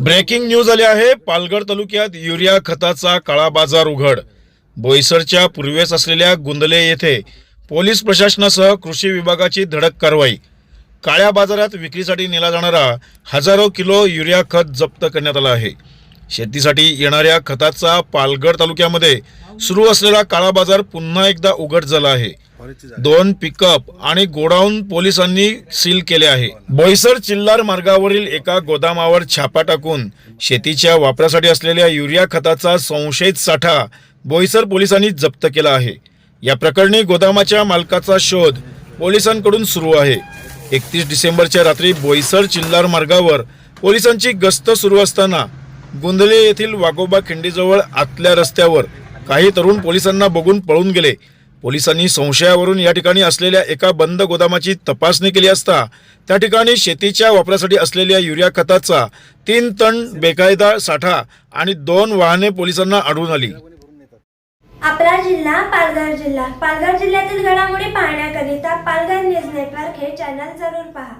Breaking news आली आहे. पालघर तालुक्यात युरिया खताचा काळा बाजार उघड. बोईसरच्या पूर्वेस असलेल्या गुंदले येथे पोलीस प्रशासनासह कृषी विभागाची धडक कारवाई. काळ्या बाजारात विक्रीसाठी नेला जाणारा हजारो किलो युरिया खत जप्त करण्यात आला आहे. शेतीसाठी येणाऱ्या खताचा पालघर तालुक्यामध्ये सुरू असलेला काळा बाजार पुन्हा एकदा उघड झाला आहे. दोन पिकअप आणि गोडाऊन पोलिसांनी सील केले आहे. बोईसर चिल्लार मार्गावरील एका गोदामावर छापा टाकून शेतीच्या वापरासाठी असलेल्या युरिया खताचा संशयित साठा बोईसर पोलिसांनी जप्त केला आहे. या प्रकरणी गोदामाच्या मालकाचा शोध पोलिसांकडून सुरू आहे. एकतीस डिसेंबरच्या रात्री बोईसर चिल्लार मार्गावर पोलिसांची गस्त सुरू असताना गुंदले येथील वाघोबा खिंडीजवळ आतल्या रस्त्यावर काही तरुण पोलिसांना बघून पळून गेले. पोलिसांनी संशयावरून या ठिकाणी असलेल्या एका बंद गोदामाची तपासणी केली असता त्या ठिकाणी शेतीच्या वापरासाठी असलेल्या युरिया खताचा तीन टन बेकायदा साठा आणि दोन वाहने पोलिसांना आढळून आली. आपला जिल्हा पालघर जिल्हा. पालघर जिल्ह्यातील घडामोडी पाहण्याकरिता पालघर न्यूज नेटवर्क हे चॅनल जरूर पहा.